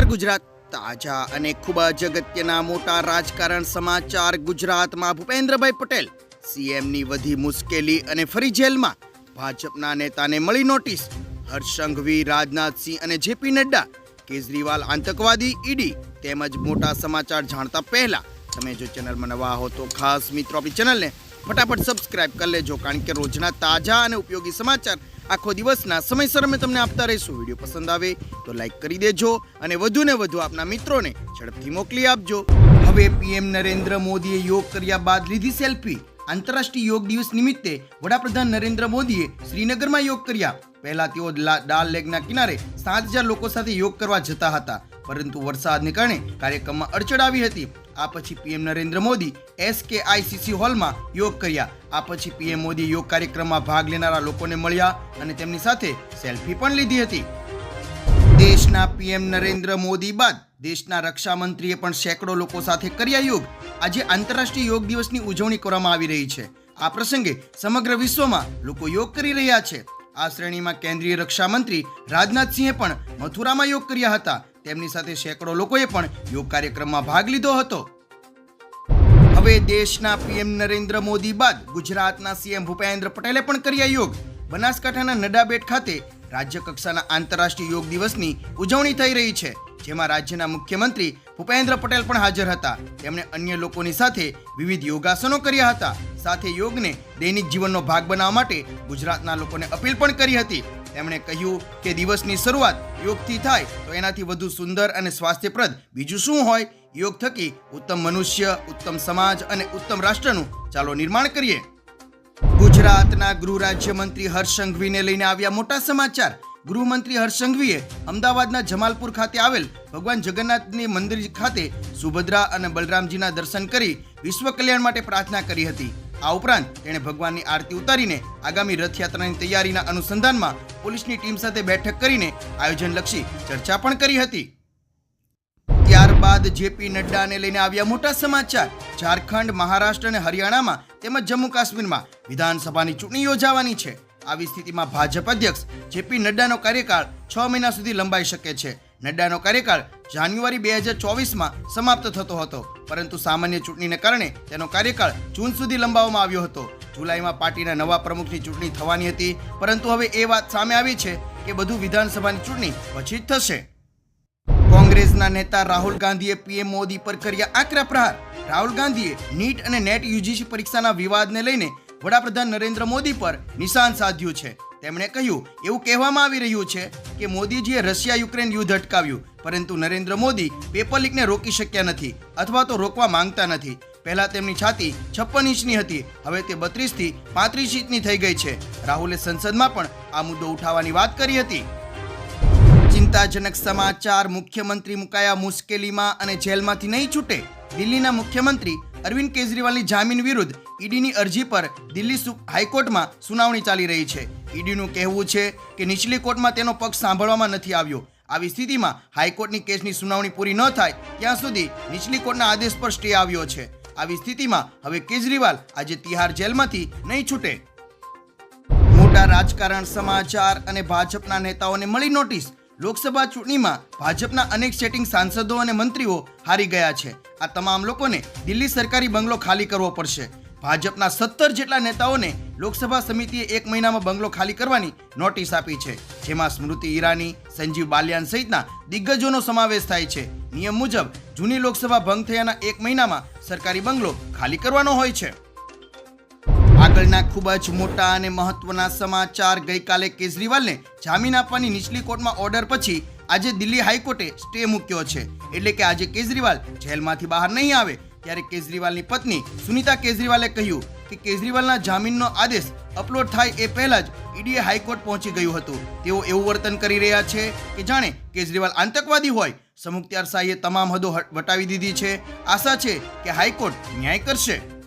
નમસ્કાર ગુજરાત તાજા અને ખૂબ જ અગત્યના મોટા રાજકારણ સમાચાર ગુજરાતમાં. ભૂપેન્દ્રભાઈ પટેલ સીએમની વધી મુશ્કેલી અને ફરી જેલમાં ભાજપના નેતાને મળી નોટિસ. હર્ષ સંઘવી રાજનાથસિંહ અને જેપી નડ્ડા, કેજરીવાલ આતંકવાદી ઈડી તેમજ મોટા સમાચાર જાણતા પહેલા. તમે જો ચેનલમાં નવા હો તો ખાસ મિત્રો આપણી ચેનલને ફટાફટ સબસ્ક્રાઇબ કરી લેજો, કારણ કે રોજના તાજા અને ઉપયોગી સમાચાર આખો દિવસના સમયસર અમે તમને આપતા રહીશું. વીડિયો પસંદ આવે તો લાઇક કરી દેજો અને વધુને વધુ આપના મિત્રોને ઝડપથી મોકલી આપજો. હવે પીએમ નરેન્દ્ર મોદીએ યોગ કર્યા બાદ લીધી સેલ્ફી આંતરરાષ્ટ્રીય યોગ દિવસ નિમિત્તે વડાપ્રધાન નરેન્દ્ર મોદીએ શ્રીનગરમાં યોગ કર્યા. પહેલા તેઓ ડાલ લેકના કિનારે સાત હજાર લોકો સાથે યોગ કરવા જતા હતા. પરંતુ વરસાદને કારણે કાર્યક્રમમાં અડચણ આવી હતી. આ પછી પીએમ નરેન્દ્ર મોદી એસકેઆઈસીસી હોલમાં યોગ કર્યા. આ પછી પીએમ મોદી યોગ કાર્યક્રમમાં ભાગ લેનારા લોકોને મળ્યા અને તેમની સાથે સેલ્ફી પણ લીધી હતી. દેશના પીએમ નરેન્દ્ર મોદી બાદ દેશના રક્ષા મંત્રીએ પણ સેંકડો લોકો સાથે કર્યા યોગ. આજે આંતરરાષ્ટ્રીય યોગ દિવસની ઉજવણી કરવામાં આવી રહી છે. આ પ્રસંગે સમગ્ર વિશ્વમાં લોકો યોગ કરી રહ્યા છે. આ શ્રેણીમાં કેન્દ્રીય રક્ષા મંત્રી રાજનાથસિંહે પણ મથુરામાં યોગ કર્યા હતા. તેમની સાથે સેંકડો લોકોએ પણ યોગ કાર્યક્રમમાં ભાગ લીધો હતો. હવે દેશના પીએમ નરેન્દ્ર મોદી બાદ ગુજરાતના સીએમ ભૂપેન્દ્ર પટેલે પણ કર્યા યોગ. બનાસકાંઠાના નડાબેટ ખાતે રાજ્ય કક્ષાના આંતરરાષ્ટ્રીય યોગ દિવસની ઉજવણી થઈ રહી છે, જેમાં રાજ્યના મુખ્યમંત્રી ભૂપેન્દ્ર પટેલ પણ હાજર હતા. તેમણે અન્ય લોકોની સાથે વિવિધ યોગાસનો કર્યા હતા. સાથે યોગને દૈનિક જીવનનો ભાગ બનાવવા માટે ગુજરાતના લોકોને અપીલ પણ કરી હતી. તેમણે કહ્યું કે દિવસની શરૂઆત યોગથી થાય તો એનાથી વધુ સુંદર અને સ્વાસ્થ્યપ્રદ બીજું શું હોય? યોગ થકી ઉત્તમ મનુષ્ય, ઉત્તમ સમાજ અને ઉત્તમ રાષ્ટ્રનું ચાલો નિર્માણ કરીએ. ગુજરાતના ગૃહ રાજ્યમંત્રી હર્ષ સંઘવીને લઈને આવ્યા મોટા સમાચાર. ગૃહમંત્રી હર્ષ સંઘવીએ અમદાવાદના જમાલપુર ખાતે આવેલ ભગવાન જગન્નાથની મંદિર ખાતે સુભદ્રા અને બલરામજીના દર્શન કરી વિશ્વ કલ્યાણ માટે પ્રાર્થના કરી હતી. આ ઉપરાંત તેણે ભગવાનની આરતી ઉતારીને આગામી રથયાત્રાની તૈયારીના અનુસંધાનમાં પોલીસની ટીમ સાથે બેઠક કરીને આયોજનલક્ષી ચર્ચા પણ કરી હતી. ત્યારબાદ જેપી નડ્ડાને લઈને આવ્યા મોટા સમાચાર. ઝારખંડ, મહારાષ્ટ્ર અને હરિયાણામાં તેમજ જમ્મુ કાશ્મીરમાં વિધાનસભાની ચૂંટણી યોજાવાની છે. આવી સ્થિતિમાં ભાજપ અધ્યક્ષ જેપી નડ્ડાનો કાર્યકાળ છ મહિના સુધી લંબાઈ શકે છે. નડ્ડાનો કાર્યકાળ જાન્યુઆરી બે હજાર ચોવીસમાં સમાપ્ત થતો હતો. પરંતુ સામાન્ય ચૂંટણીને કારણે તેનો કાર્યકાળ જૂન સુધી લંબાવવામાં આવ્યો હતો. જુલાઈમાં પાર્ટીના નવા પ્રમુખની ચૂંટણી થવાની હતી, પરંતુ હવે એ વાત સામે આવી છે કે બધું વિધાનસભાની ચૂંટણી પછી જ થશે. કોંગ્રેસના નેતા રાહુલ ગાંધીએ પીએમ મોદી પર કર્યા આકરા પ્રહાર. રાહુલ ગાંધીએ નીટ અને નેટ યુજીસી પરીક્ષાના વિવાદને લઈને વડાપ્રધાન નરેન્દ્ર મોદી પર નિશાન સાધ્યું છે. તેમણે કહ્યું, એવું કહેવામાં આવી રહ્યું છે કે મોદીજીએ રશિયા યુક્રેન યુદ્ધ અટકાવ્યું, પરંતુ નરેન્દ્ર મોદી પેપર લીકને રોકી શક્યા નથી અથવા તો રોકવા માંગતા નથી. પહેલા તેમની છાતી છપ્પન ઇંચની હતી, હવે તે બત્રીસથી પાંત્રીસ ઇંચની થઈ ગઈ છે. રાહુલે સંસદમાં પણ આ મુદ્દો ઉઠાવવાની વાત કરી હતી. ચિંતાજનક સમાચાર, મુખ્યમંત્રી મુકાયા મુશ્કેલીમાં અને જેલમાંથી નહીં છૂટે. દિલ્હીના મુખ્યમંત્રી અરવિંદ કેજરીવાલની જામીન વિરુદ્ધ ઈડીની અરજી પર દિલ્હી હાઈકોર્ટમાં સુનાવણી ચાલી રહી છે. ઈડીનું કહેવું છે કે નીચલી કોર્ટમાં તેનો પક્ષ સાંભળવામાં નથી આવ્યો. આવી સ્થિતિમાં હાઈકોર્ટની કેસની સુનાવણી પૂરી ન થાય ત્યાં સુધી નીચલી કોર્ટના આદેશ પર સ્ટે આવ્યો છે. આવી સ્થિતિમાં હવે કેજરીવાલ આજે તિહાર જેલમાંથી નહીં છૂટે. મોટા રાજકારણ, સમાચાર અને ભાજપના નેતાઓને મળી નોટિસ. લોકસભા ચૂંટણીમાં ભાજપના અનેક સેટિંગ સાંસદો અને મંત્રીઓ હારી ગયા છે. આ તમામ લોકોને દિલ્હી સરકારી બંગલો ખાલી કરવો પડશે. ભાજપના સત્તર જેટલા નેતાઓને લોકસભા સમિતિએ એક મહિનામાં બંગલો ખાલી કરવાની નોટિસ આપી છે, જેમાં સ્મૃતિ ઈરાની, સંજીવ બાલિયાન સહિતના દિગ્ગજોનો સમાવેશ થાય છે. નિયમ મુજબ, જૂની લોકસભા ભંગ થયાના એક મહિનામાં સરકારી બંગલો ખાલી કરવાનો હોય છે. આગળના ખૂબ જ મોટા અને મહત્વના સમાચાર ગઈકાલે કેજરીવાલને જામીન આપવાની નીચલી કોર્ટમાં ઓર્ડર પછી આજે દિલ્હી હાઈકોર્ટે સ્ટે મૂક્યો છે. એટલે કે આજે કેજરીવાલ જેલમાંથી બહાર નહીં આવે. ત્યારે કેજરીવાલની પત્ની સુનિતા કેજરીવાલે કહ્યું કે કેજરીવાલના જામીનનો આદેશ અપલોડ થાય એ પહેલા જ ઈડીએ હાઈકોર્ટ પહોંચી ગયું હતું. તેઓ એવું વર્તન કરી રહ્યા છે કે જાણે કેજરીવાલ આતંકવાદી હોય. સમુક્તિયાર શાહીએ તમામ હદો વટાવી દીધી છે. આશા છે કે હાઈકોર્ટ ન્યાય કરશે.